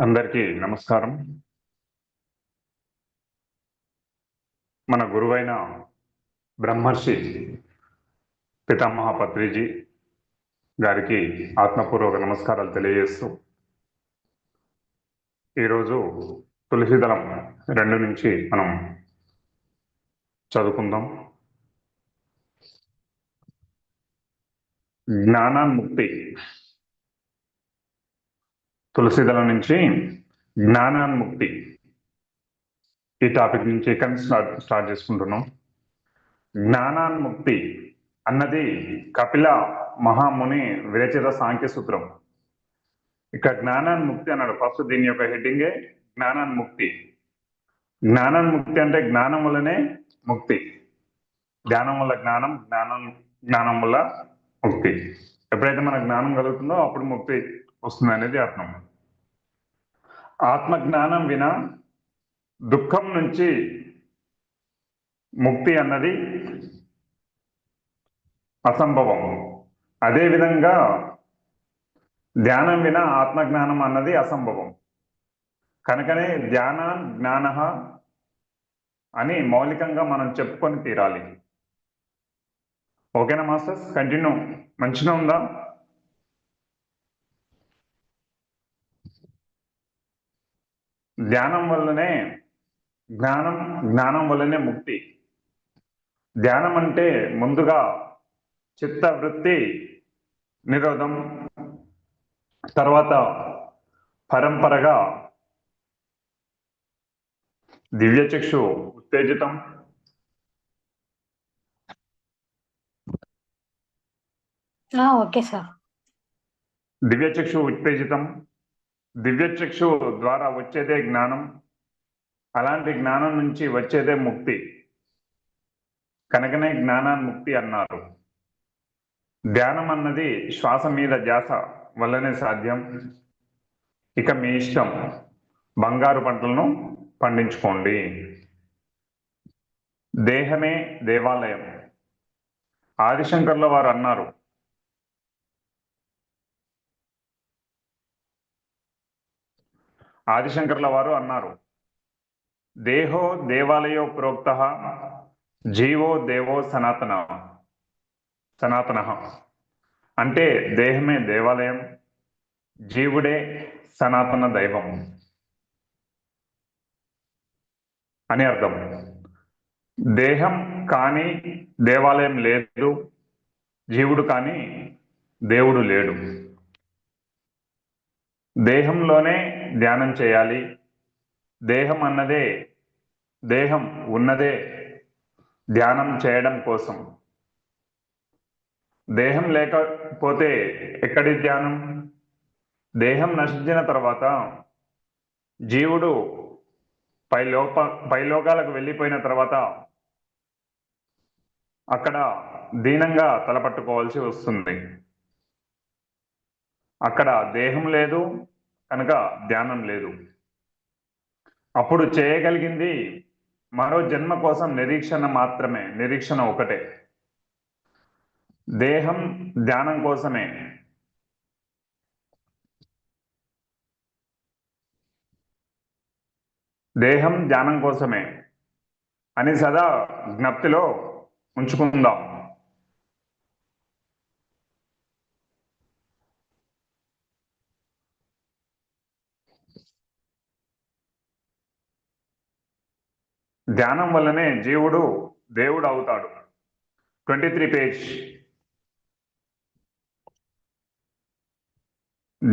అందరికీ నమస్కారం. మన గురువైన బ్రహ్మర్షి పితామహ పత్రిజీ గారికి ఆత్మపూర్వక నమస్కారాలు తెలియజేస్తూ ఈరోజు తులసిదళం రెండు నుంచి మనం చదువుకుందాం. జ్ఞానాన్ముక్తి తులసిదళం నుంచి జ్ఞానాన్ముక్తి ఈ టాపిక్ నుంచి ఇక్కడ స్టార్ట్ స్టార్ట్ చేసుకుంటున్నాం. జ్ఞానాన్ముక్తి అన్నది కపిల మహాముని విరచిత సాంఖ్య సూత్రం. ఇక జ్ఞానాన్ముక్తి అన్నాడు. ఫస్ట్ దీని యొక్క హెడ్డింగే జ్ఞానాన్ముక్తి జ్ఞానాన్ముక్తి అంటే జ్ఞానం వల్లనే ముక్తి. జ్ఞానం వల్ల జ్ఞానం జ్ఞానం జ్ఞానం వల్ల ముక్తి. ఎప్పుడైతే మన జ్ఞానం కలుగుతుందో అప్పుడు ముక్తి వస్తుంది అనేది అర్థం. ఆత్మజ్ఞానం విన దుఃఖం నుంచి ముక్తి అన్నది అసంభవం. అదేవిధంగా ధ్యానం విన ఆత్మజ్ఞానం అన్నది అసంభవం. కనుకనే ధ్యాన జ్ఞాన అని మౌలికంగా మనం చెప్పుకొని తీరాలి. ఓకేనా మాస్టర్స్? కంటిన్యూ. మంచిగా ఉందా? ధ్యానం వల్లనే జ్ఞానం జ్ఞానం వల్లనే ముక్తి. ధ్యానం అంటే ముందుగా చిత్త వృత్తి నిరోధం తర్వాత పరంపరగా దివ్యచక్షు ఉత్తేజితం ఓకే సార్. దివ్యచక్షు ఉత్తేజితం దివ్యచక్షు ద్వారా వచ్చేదే జ్ఞానం అలాంటి జ్ఞానం నుంచి వచ్చేదే ముక్తి. కనుకనే జ్ఞానాన్ముక్తి అన్నారు. ధ్యానం అన్నది శ్వాస మీద ధ్యాస వల్లనే సాధ్యం. ఇక మీ ఇష్టం బంగారు పంటలను పండించుకోండి. దేహమే దేవాలయం. ఆదిశంకర్ల వారు అన్నారు ఆదిశంకర్ల వారు అన్నారు దేహో దేవాలయో ప్రోక్త జీవో దేవో సనాతన సనాతన. అంటే దేహమే దేవాలయం జీవుడే సనాతన దైవం అని అర్థం. దేహం కానీ దేవాలయం లేదు జీవుడు కానీ దేవుడు లేడు. దేహంలోనే ధ్యానం చేయాలి. దేహం అన్నదే దేహం ఉన్నదే ధ్యానం చేయడం కోసం. దేహం లేకపోతే ఎక్కడి ధ్యానం? దేహం నశించిన తర్వాత జీవుడు పై లోప పైలోకాలకు వెళ్ళిపోయిన తర్వాత అక్కడ దీనంగా తలపట్టుకోవాల్సి వస్తుంది. అక్కడ దేహం లేదు కనుక ధ్యానం లేదు. అప్పుడు చేయగలిగింది మరో జన్మ కోసం నిరీక్షణ మాత్రమే నిరీక్షణ ఒకటే. దేహం ధ్యానం కోసమే. దేహం ధ్యానం కోసమే అని సదా జ్ఞప్తిలో ఉంచుకుందాం. ధ్యానం వల్లనే జీవుడు దేవుడు అవుతాడు. Twenty three page.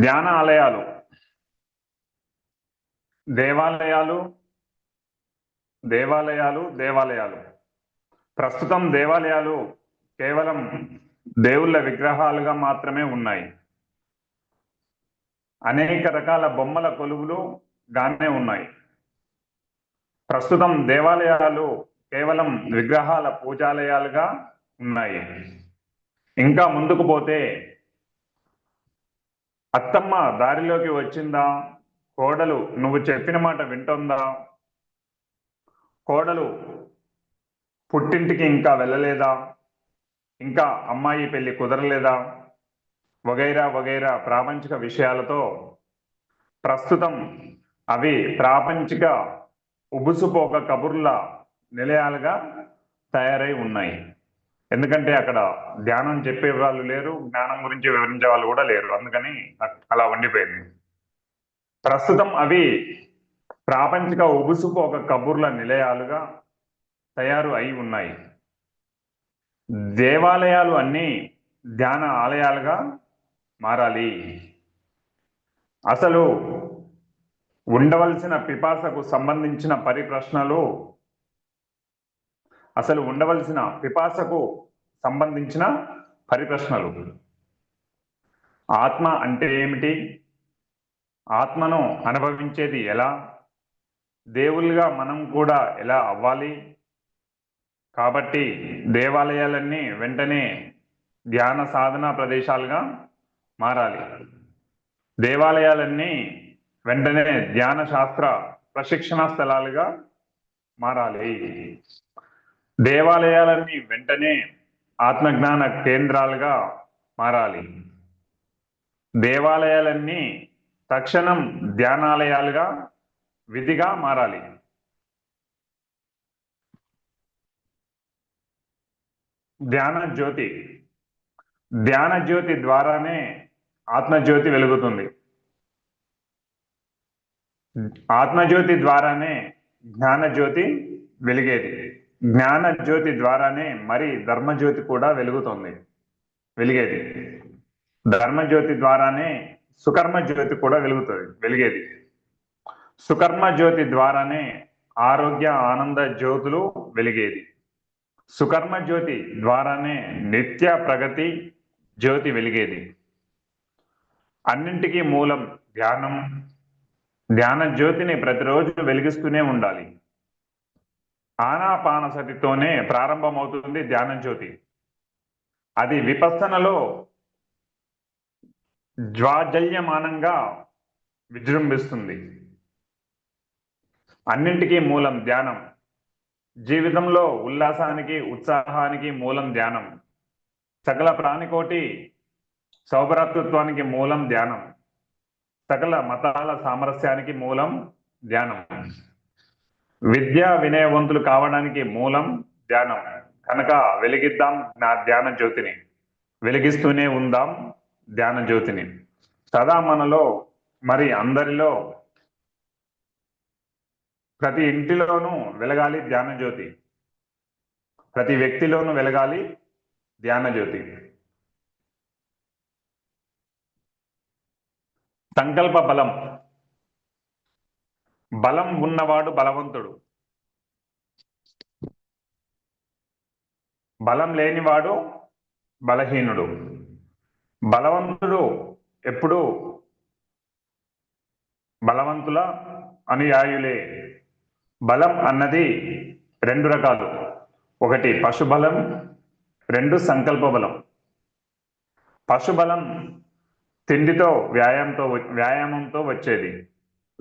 ధ్యాన ఆలయాలు దేవాలయాలు దేవాలయాలు దేవాలయాలు. ప్రస్తుతం దేవాలయాలు కేవలం దేవుళ్ళ విగ్రహాలుగా మాత్రమే ఉన్నాయి. అనేక రకాల బొమ్మల కొలువులు గానే ఉన్నాయి. ప్రస్తుతం దేవాలయాలు కేవలం విగ్రహాల పూజాలయాలుగా ఉన్నాయి. ఇంకా ముందుకు పోతే అత్తమ్మ దారిలోకి వచ్చిందా? కోడలు నువ్వు చెప్పిన మాట వింటుందా? కోడలు పుట్టింటికి ఇంకా వెళ్ళలేదా? ఇంకా అమ్మాయి పెళ్ళి కుదరలేదా? వగైరా వగైరా ప్రాపంచిక విషయాలతో ప్రస్తుతం అవి ప్రాపంచిక ఉబుసుపోక కబుర్ల నిలయాలుగా తయారై ఉన్నాయి. ఎందుకంటే అక్కడ ధ్యానం చెప్పే వాళ్ళు లేరు జ్ఞానం గురించి వివరించే వాళ్ళు కూడా లేరు. అందుకని అలా ఉండిపోయింది. ప్రస్తుతం అవి ప్రాపంచిక ఉబుసుపోక కబుర్ల నిలయాలుగా తయారు అయి ఉన్నాయి. దేవాలయాలు అన్నీ ధ్యాన ఆలయాలుగా మారాలి. అసలు ఉండవలసిన పిపాసకు సంబంధించిన పరిప్రశ్నలు. అసలు ఉండవలసిన పిపాసకు సంబంధించిన పరిప్రశ్నలు. ఆత్మ అంటే ఏమిటి? ఆత్మను అనుభవించేది ఎలా? దేవుళ్ళుగా మనం కూడా ఎలా అవ్వాలి? కాబట్టి దేవాలయాలన్నీ వెంటనే ధ్యాన సాధన ప్రదేశాలుగా మారాలి. దేవాలయాలన్నీ వెంటనే ధ్యాన శాస్త్ర ప్రశిక్షణ స్థలాలుగా మారాలి. దేవాలయాలన్నీ వెంటనే ఆత్మజ్ఞాన కేంద్రాలుగా మారాలి. దేవాలయాలన్నీ తక్షణం ధ్యానాలయాలుగా విధిగా మారాలి. ధ్యాన జ్యోతి. ధ్యాన జ్యోతి ద్వారానే ఆత్మజ్యోతి వెలుగుతుంది. ఆత్మజ్యోతి ద్వారానే జ్ఞాన జ్యోతి వెలిగేది. జ్ఞాన జ్యోతి ద్వారానే మరి ధర్మజ్యోతి కూడా వెలుగుతుంది వెలిగేది. ధర్మజ్యోతి ద్వారానే సుకర్మ జ్యోతి కూడా వెలుగుతుంది వెలిగేది. సుకర్మ జ్యోతి ద్వారానే ఆరోగ్య ఆనంద జ్యోతులు వెలిగేది. సుకర్మ జ్యోతి ద్వారానే నిత్య ప్రగతి జ్యోతి వెలిగేది. అన్నింటికీ మూలం ధ్యానం ధ్యాన జ్యోతిని ప్రతిరోజు వెలిగిస్తూనే ఉండాలి. ఆనాపానసతితోనే ప్రారంభమవుతుంది ధ్యాన జ్యోతి. అది విపత్సనలో జ్వాజల్యమానంగా విజృంభిస్తుంది. అన్నింటికీ మూలం ధ్యానం. జీవితంలో ఉల్లాసానికి ఉత్సాహానికి మూలం ధ్యానం. సకల ప్రాణికోటి సౌభ్రాతృత్వానికి మూలం ధ్యానం. సకల మతాల సామరస్యానికి మూలం ధ్యానం. విద్యా వినయవంతులు కావడానికి మూలం ధ్యానం. కనుక వెలిగిద్దాం నా ధ్యాన జ్యోతిని. వెలిగిస్తూనే ఉందాం ధ్యాన జ్యోతిని. సదా మనలో మరి అందరిలో ప్రతి ఇంటిలోనూ వెలగాలి ధ్యాన జ్యోతి. ప్రతి వ్యక్తిలోనూ వెలగాలి ధ్యాన జ్యోతి. సంకల్ప బలం. బలం ఉన్నవాడు బలవంతుడు. బలం లేనివాడు బలహీనుడు. బలవంతుడు ఎప్పుడు బలవంతుల అనుయాయులే. బలం అన్నది రెండు రకాలు. ఒకటి పశుబలం రెండు సంకల్ప బలం. పశుబలం తిండితో వ్యాయామంతో వ- వ్యాయామంతో వచ్చేది.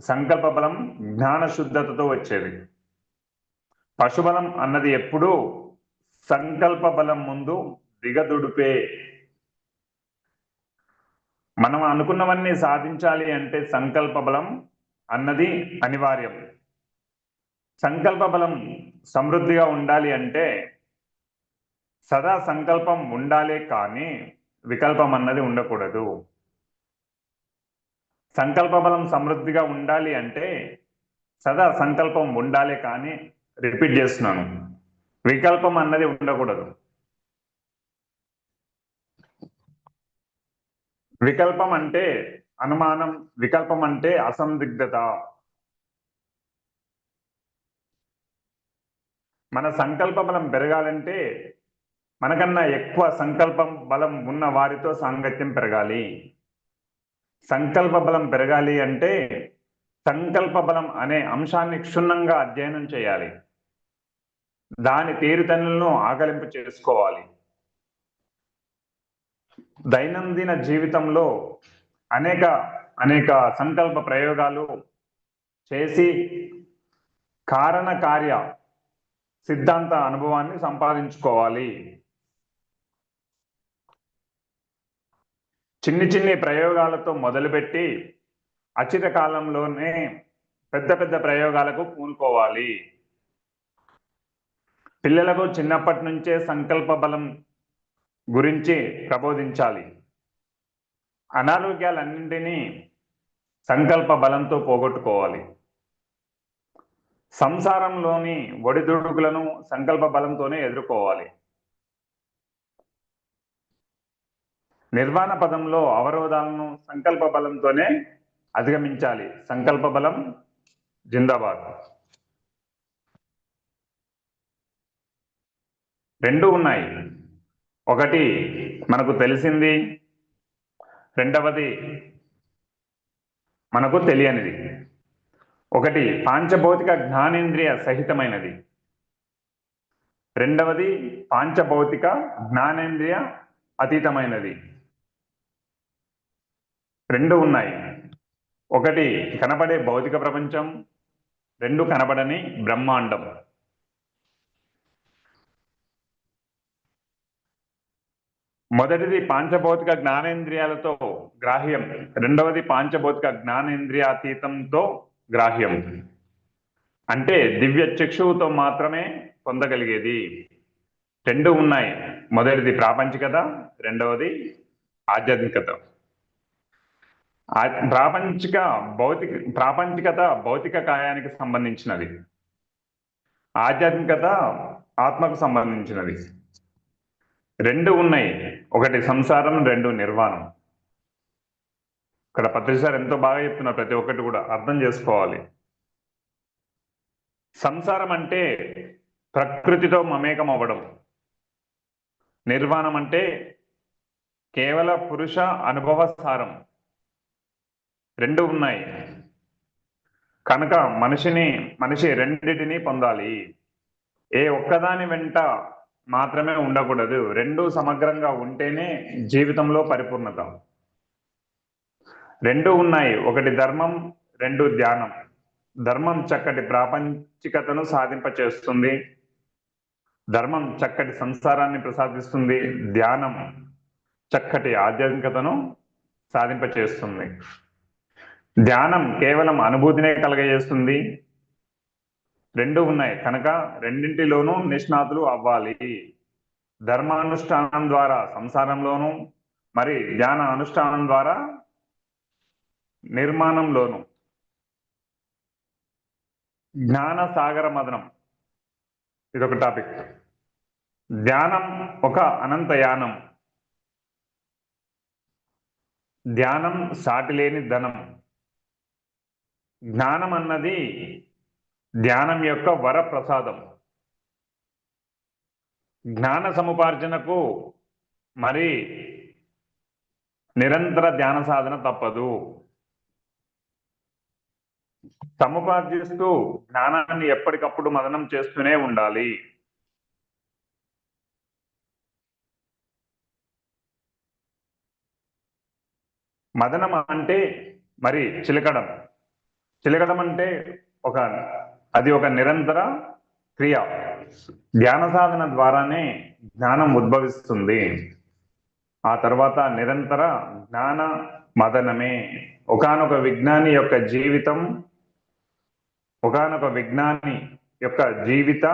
సంకల్ప బలం జ్ఞాన శుద్ధతతో వచ్చేది. పశుబలం అన్నది ఎప్పుడూ సంకల్ప బలం ముందు దిగదుడిపే. మనం అనుకున్నవన్నీ సాధించాలి అంటే సంకల్ప బలం అన్నది అనివార్యం. సంకల్ప బలం సమృద్ధిగా ఉండాలి అంటే సదా సంకల్పం ఉండాలే కానీ వికల్పం అన్నది ఉండకూడదు. సంకల్ప బలం సమృద్ధిగా ఉండాలి అంటే సదా సంకల్పం ఉండాలి కానీ రిపీట్ చేస్తున్నాను. వికల్పం అన్నది ఉండకూడదు. వికల్పం అంటే అనుమానం వికల్పం అంటే అసందిగ్ధత. మన సంకల్ప బలం పెరగాలంటే మనకన్నా ఎక్కువ సంకల్పం బలం ఉన్న వారితో సాంగత్యం పెరగాలి. సంకల్ప బలం పెరగాలి అంటే సంకల్ప బలం అనే అంశాన్ని క్షుణ్ణంగా అధ్యయనం చేయాలి. దాని తీరుతెన్నులను ఆకలింపు చేసుకోవాలి. దైనందిన జీవితంలో అనేక అనేక సంకల్ప ప్రయోగాలు చేసి కారణ కార్య సిద్ధాంత అనుభవాన్ని సంపాదించుకోవాలి. చిన్ని చిన్ని ప్రయోగాలతో మొదలుపెట్టి అచిత కాలంలోనే పెద్ద పెద్ద ప్రయోగాలకు పూనుకోవాలి. పిల్లలకు చిన్నప్పటి నుంచే సంకల్ప బలం గురించి ప్రబోధించాలి. అనారోగ్యాలన్నింటినీ సంకల్ప బలంతో పోగొట్టుకోవాలి. సంసారంలోని ఒడిదుడుకులను సంకల్ప బలంతోనే ఎదుర్కోవాలి. నిర్వాణ పదంలో అవరోధాలను సంకల్ప బలంతోనే అధిగమించాలి. సంకల్ప బలం జిందాబాద్. రెండు ఉన్నాయి. ఒకటి మనకు తెలిసింది రెండవది మనకు తెలియనిది. ఒకటి పాంచభౌతిక జ్ఞానేంద్రియ సహితమైనది. రెండవది పాంచభౌతిక జ్ఞానేంద్రియ అతీతమైనది. రెండు ఉన్నాయి. ఒకటి కనబడే భౌతిక ప్రపంచం రెండు కనబడని బ్రహ్మాండం. మొదటిది పాంచభౌతిక జ్ఞానేంద్రియాలతో గ్రాహ్యం రెండవది పాంచభౌతిక జ్ఞానేంద్రియాతీతంతో గ్రాహ్యం. అంటే దివ్య చక్షువుతో మాత్రమే పొందగలిగేది. రెండు ఉన్నాయి. మొదటిది ప్రాపంచికత రెండవది ఆధ్యాత్మికత. ప్రాపంచిక భౌతిక ప్రాపంచికత భౌతిక కాయానికి సంబంధించినది. ఆధ్యాత్మికత ఆత్మకు సంబంధించినది. రెండు ఉన్నాయి. ఒకటి సంసారం రెండు నిర్వాణం. ఇక్కడ పత్రిసారి ఎంతో బాగా చెప్తున్నారు ప్రతి ఒక్కటి కూడా. అర్థం చేసుకోవాలి. సంసారం అంటే ప్రకృతితో మమేకం అవ్వడం. నిర్వాణం అంటే కేవల పురుష అనుభవ సారం. రెండు ఉన్నాయి. కనుక మనిషిని మనిషి రెండిటిని పొందాలి. ఏ ఒక్కదాని వెంట మాత్రమే ఉండకూడదు. రెండు సమగ్రంగా ఉంటేనే జీవితంలో పరిపూర్ణత. రెండు ఉన్నాయి. ఒకటి ధర్మం రెండు ధ్యానం. ధర్మం చక్కటి ప్రాపంచికతను సాధింపచేస్తుంది. ధర్మం చక్కటి సంసారాన్ని ప్రసాదిస్తుంది. ధ్యానం చక్కటి ఆధ్యాత్మికతను సాధింపచేస్తుంది. ధ్యానం కేవలం అనుభూతినే కలగజేస్తుంది. రెండు ఉన్నాయి. కనుక రెండింటిలోనూ నిష్ణాతులు అవ్వాలి. ధర్మానుష్ఠానం ద్వారా సంసారంలోను మరి ధ్యాన అనుష్ఠానం ద్వారా నిర్మాణంలోను. జ్ఞాన సాగర మదనం. ఇదొక టాపిక్. ధ్యానం ఒక అనంత యానం. ధ్యానం సాటిలేని ధనం. జ్ఞానం అన్నది ధ్యానం యొక్క వరప్రసాదం. జ్ఞాన సముపార్జనకు మరి నిరంతర ధ్యాన సాధన తప్పదు. సముపార్జిస్తూ జ్ఞానాన్ని ఎప్పటికప్పుడు మదనం చేస్తూనే ఉండాలి. మదనం అంటే మరి చిలకడం. చిలకడం అంటే ఒక అది ఒక నిరంతర క్రియ. ధ్యాన సాధన ద్వారానే జ్ఞానం ఉద్భవిస్తుంది. ఆ తర్వాత నిరంతర జ్ఞాన మదనమే. ఒకానొక విజ్ఞాని యొక్క జీవితం ఒకానొక విజ్ఞాని యొక్క జీవిత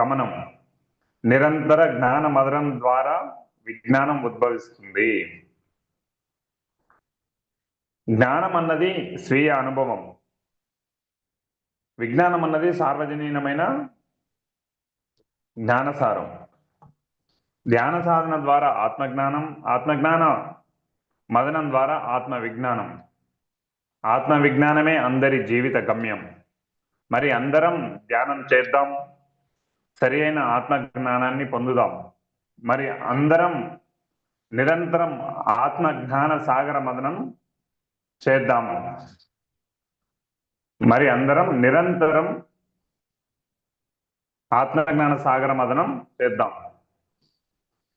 గమనం. నిరంతర జ్ఞాన మదనం ద్వారా విజ్ఞానం ఉద్భవిస్తుంది. జ్ఞానం అన్నది స్వీయ అనుభవం. విజ్ఞానం అన్నది సార్వజనీనమైన జ్ఞానసారం. ధ్యాన సాధన ద్వారా ఆత్మజ్ఞానం ఆత్మజ్ఞాన మదనం ద్వారా ఆత్మ విజ్ఞానం ఆత్మ విజ్ఞానమే అందరి జీవిత గమ్యం. మరి అందరం ధ్యానం చేద్దాం సరి అయిన ఆత్మజ్ఞానాన్ని పొందుదాం. మరి అందరం నిరంతరం ఆత్మ జ్ఞాన సాగర మదనం చేద్దాము మరి అందరం నిరంతరం ఆత్మజ్ఞాన సాగర మదనం చేద్దాం.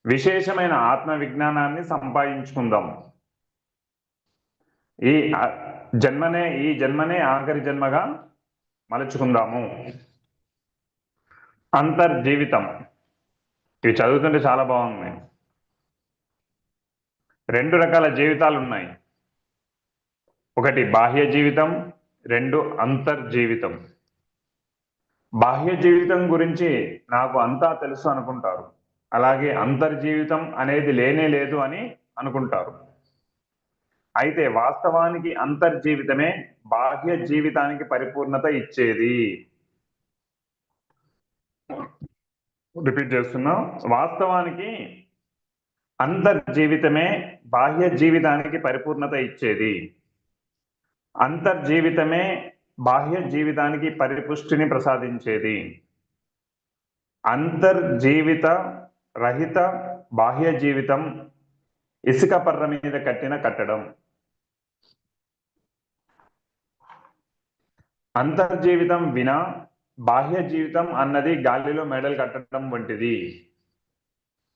విశేషమైన ఆత్మ విజ్ఞానాన్ని సంపాదించుకుందాం. ఈ జన్మనే ఈ జన్మనే ఆఖరి జన్మగా మలుచుకుందాము. అంతర్జీవితం. ఇవి చదువుతుంటే చాలా బాగుంది. రెండు రకాల జీవితాలు ఉన్నాయి ఒకటి బాహ్య జీవితం రెండు అంతర్జీవితం. బాహ్య జీవితం గురించి నాకు అంతా తెలుసు అనుకుంటారు. అలాగే అంతర్జీవితం అనేది లేనే లేదు అని అనుకుంటారు. అయితే వాస్తవానికి అంతర్జీవితమే బాహ్య జీవితానికి పరిపూర్ణత ఇచ్చేది. రిపీట్ చేస్తున్నా. వాస్తవానికి అంతర్జీవితమే బాహ్య జీవితానికి పరిపూర్ణత ఇచ్చేది. అంతర్జీవితమే బాహ్య జీవితానికి పరిపుష్టిని ప్రసాదించేది. అంతర్జీవిత రహిత బాహ్య జీవితం ఇసుక పర్ర మీద కట్టిన కట్టడం. అంతర్జీవితం వినా బాహ్య జీవితం అన్నది గాలిలో మెడలు కట్టడం వంటిది.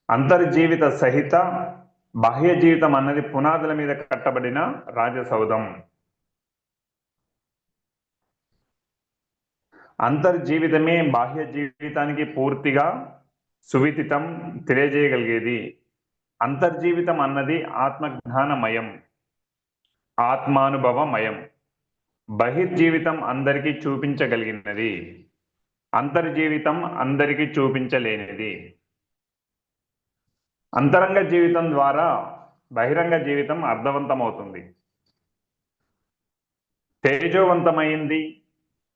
అంతర్జీవిత సహిత బాహ్య జీవితం అన్నది పునాదుల మీద కట్టబడిన రాజసౌధం. అంతర్జీవితమే బాహ్య జీవితానికి పూర్తిగా సువిదితం తెలియజేయగలిగేది. అంతర్జీవితం అన్నది ఆత్మజ్ఞానమయం ఆత్మానుభవమయం బహిర్జీవితం అందరికీ చూపించగలిగినది అంతర్జీవితం అందరికీ చూపించలేనిది. అంతరంగ జీవితం ద్వారా బహిరంగ జీవితం అర్థవంతమవుతుంది. తేజోవంతమైంది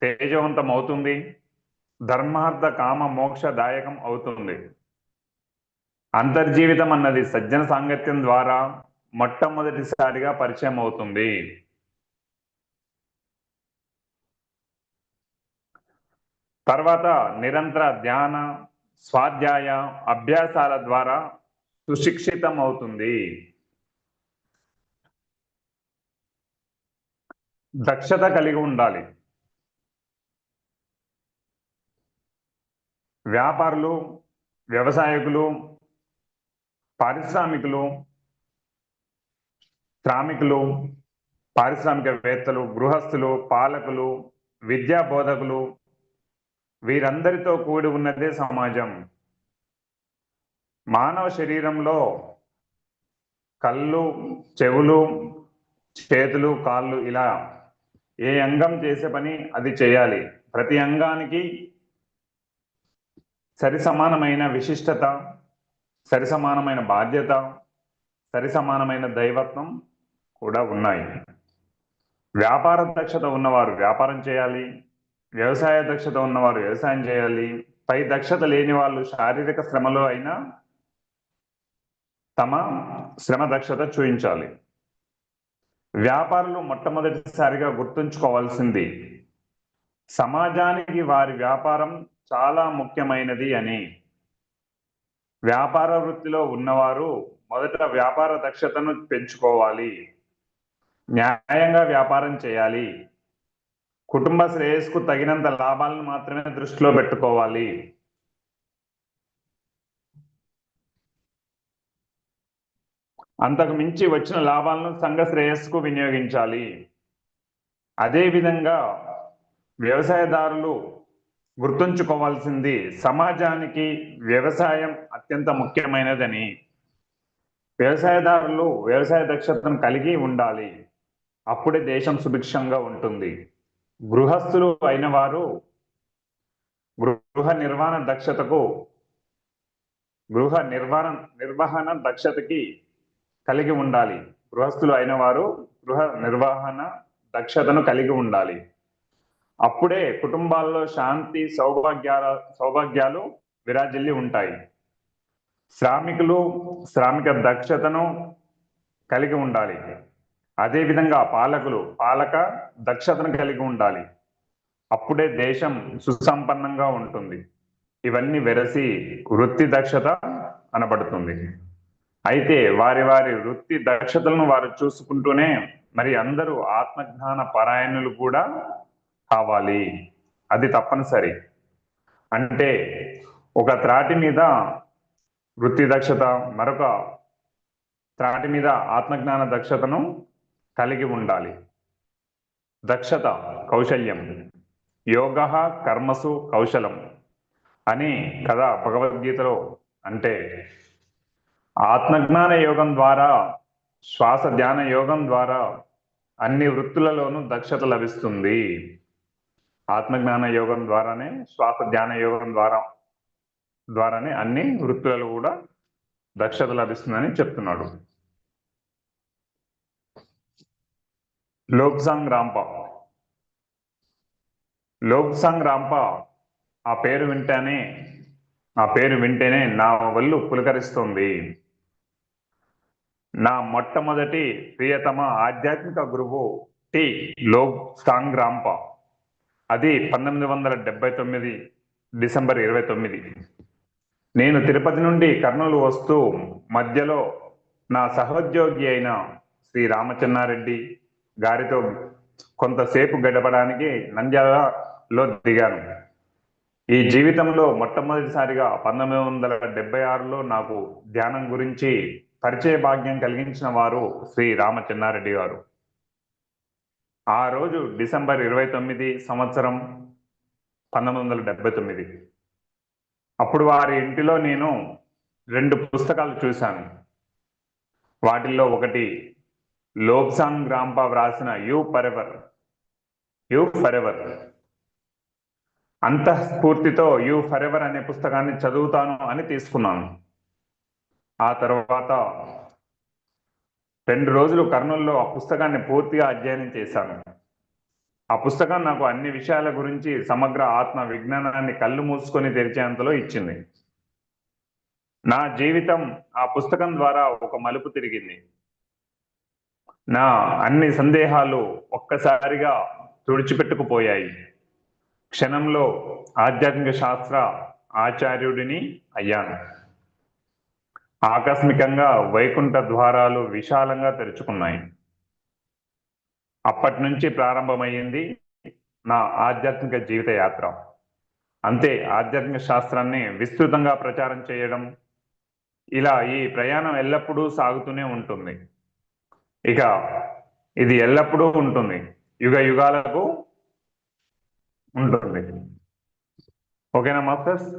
తేజవంతం అవుతుంది ధర్మార్థ కామ మోక్షదాయకం అవుతుంది. అంతర్జీవితం అన్నది సజ్జన సాంగత్యం ద్వారా మొట్టమొదటిసారిగా పరిచయం అవుతుంది. తర్వాత నిరంతర ధ్యాన స్వాధ్యాయ అభ్యాసాల ద్వారా సుశిక్షితం అవుతుంది దక్షత కలిగి ఉండాలి. వ్యాపారులు వ్యవసాయకులు పారిశ్రామికులు శ్రామికులు పారిశ్రామికవేత్తలు గృహస్థులు పాలకులు విద్యా బోధకులు వీరందరితో కూడి ఉన్నదే సమాజం. మానవ శరీరంలో కళ్ళు చెవులు చేతులు కాళ్ళు ఇలా ఏ అంగం చేసే పని అది చేయాలి. ప్రతి అంగానికి సరి సమానమైన విశిష్టత సరి సమానమైన బాధ్యత సరి సమానమైన దైవత్వం కూడా ఉన్నాయి. వ్యాపార దక్షత ఉన్నవారు వ్యాపారం చేయాలి వ్యవసాయ దక్షత ఉన్నవారు వ్యవసాయం చేయాలి పై దక్షత లేని వాళ్ళు శారీరక శ్రమలో అయినా తమ శ్రమ దక్షత చూపించాలి వ్యాపారులు మొట్టమొదటిసారిగా గుర్తుంచుకోవాల్సింది సమాజానికి వారి వ్యాపారం చాలా ముఖ్యమైనది అని. వ్యాపార వృత్తిలో ఉన్నవారు మొదట వ్యాపార దక్షతను పెంచుకోవాలి. న్యాయంగా వ్యాపారం చేయాలి. కుటుంబ శ్రేయస్కు తగినంత లాభాలను మాత్రమే దృష్టిలో పెట్టుకోవాలి. అంతకు మించి వచ్చిన లాభాలను సంఘ శ్రేయస్సుకు వినియోగించాలి. అదేవిధంగా వ్యవసాయదారులు గుర్తుంచుకోవాల్సింది సమాజానికి వ్యవసాయం అత్యంత ముఖ్యమైనదని. వ్యవసాయదారులు వ్యవసాయ దక్షతను కలిగి ఉండాలి. అప్పుడే దేశం సుభిక్షంగా ఉంటుంది. గృహస్థులు అయిన వారు గృహ నిర్వహణ దక్షతకు గృహ నిర్వహణ నిర్వహణ దక్షతకి కలిగి ఉండాలి. గృహస్థులు అయిన వారు గృహ నిర్వహణ దక్షతను కలిగి ఉండాలి. అప్పుడే కుటుంబాల్లో శాంతి సౌభాగ్యాల సౌభాగ్యాలు విరాజిల్లి ఉంటాయి. శ్రామికులు శ్రామిక దక్షతను కలిగి ఉండాలి. అదేవిధంగా పాలకులు పాలక దక్షతను కలిగి ఉండాలి. అప్పుడే దేశం సుసంపన్నంగా ఉంటుంది. ఇవన్నీ వెరసి వృత్తి దక్షత అనబడుతుంది. అయితే వారి వారి వృత్తి దక్షతలను వారు చూసుకుంటూనే మరి అందరూ ఆత్మజ్ఞాన పరాయణులు కూడా కావాలి. అది తప్పనిసరి. అంటే ఒక త్రాటి మీద వృత్తి దక్షత మరొక త్రాటి మీద ఆత్మజ్ఞాన దక్షతను కలిగి ఉండాలి. దక్షత కౌశల్యం. యోగ కర్మసు కౌశలం అని కదా భగవద్గీతలో అంటే ఆత్మజ్ఞాన యోగం ద్వారా శ్వాస ధ్యాన యోగం ద్వారా అన్ని వృత్తులలోనూ దక్షత లభిస్తుంది. ఆత్మజ్ఞాన యోగం ద్వారానే శ్వాస ధ్యాన యోగం ద్వారా ద్వారానే అన్ని వృత్తులలో కూడా దక్షత లభిస్తుందని చెప్తున్నాడు. లోక్సాంగ్ రాంప లోక్సాంగ్ రాంప ఆ పేరు వింటేనే ఆ పేరు వింటేనే నా వల్లు పులకరిస్తుంది. నా మొట్టమొదటి ప్రియతమ ఆధ్యాత్మిక గురువు టి. లోక్ సాంగ్ రాంప అది పంతొమ్మిది వందల డెబ్బై తొమ్మిది డిసెంబర్ ఇరవై తొమ్మిది. నేను తిరుపతి నుండి కర్నూలు వస్తూ మధ్యలో నా సహోద్యోగి అయిన శ్రీ రామచన్నారెడ్డి గారితో కొంతసేపు గడపడానికి నంద్యాలలో దిగాను. ఈ జీవితంలో మొట్టమొదటిసారిగా పంతొమ్మిది వందల డెబ్బై ఆరులో నాకు ధ్యానం గురించి పరిచయ భాగ్యం కలిగించిన వారు శ్రీ రామచన్నారెడ్డి గారు. ఆ రోజు డిసెంబర్ ఇరవై తొమ్మిది సంవత్సరం పంతొమ్మిది వందల డెబ్బై తొమ్మిది. అప్పుడు వారి ఇంటిలో నేను రెండు పుస్తకాలు చూశాను. వాటిల్లో ఒకటి లోబ్సాంగ్ గ్రాంపా వ్రాసిన యూ ఫరెవర్ యూ ఫరెవర్. అంతఃస్ఫూర్తితో యూ ఫరెవర్ అనే పుస్తకాన్ని చదువుతాను అని తీసుకున్నాను. ఆ తర్వాత రెండు రోజులు కర్నూలులో ఆ పుస్తకాన్ని పూర్తిగా అధ్యయనం చేశాను. ఆ పుస్తకం నాకు అన్ని విషయాల గురించి సమగ్ర ఆత్మ విజ్ఞానాన్ని కళ్ళు మూసుకొని తెరిచేంతలో ఇచ్చింది. నా జీవితం ఆ పుస్తకం ద్వారా ఒక మలుపు తిరిగింది. నా అన్ని సందేహాలు ఒక్కసారిగా తుడిచిపెట్టుకుపోయాయి. క్షణంలో ఆధ్యాత్మిక శాస్త్ర ఆచార్యుడిని అయ్యాను. ఆకస్మికంగా వైకుంఠ ద్వారాలు విశాలంగా తెరుచుకున్నాయి. అప్పటి నుంచి ప్రారంభమైంది నా ఆధ్యాత్మిక జీవిత యాత్ర అంతే ఆధ్యాత్మిక శాస్త్రాన్ని విస్తృతంగా ప్రచారం చేయడం ఇలా ఈ ప్రయాణం ఎల్లప్పుడూ సాగుతూనే ఉంటుంది. ఇక ఇది ఎల్లప్పుడూ ఉంటుంది. యుగ యుగాలకు ఉంటుంది. ఓకేనా మాస్టర్స్?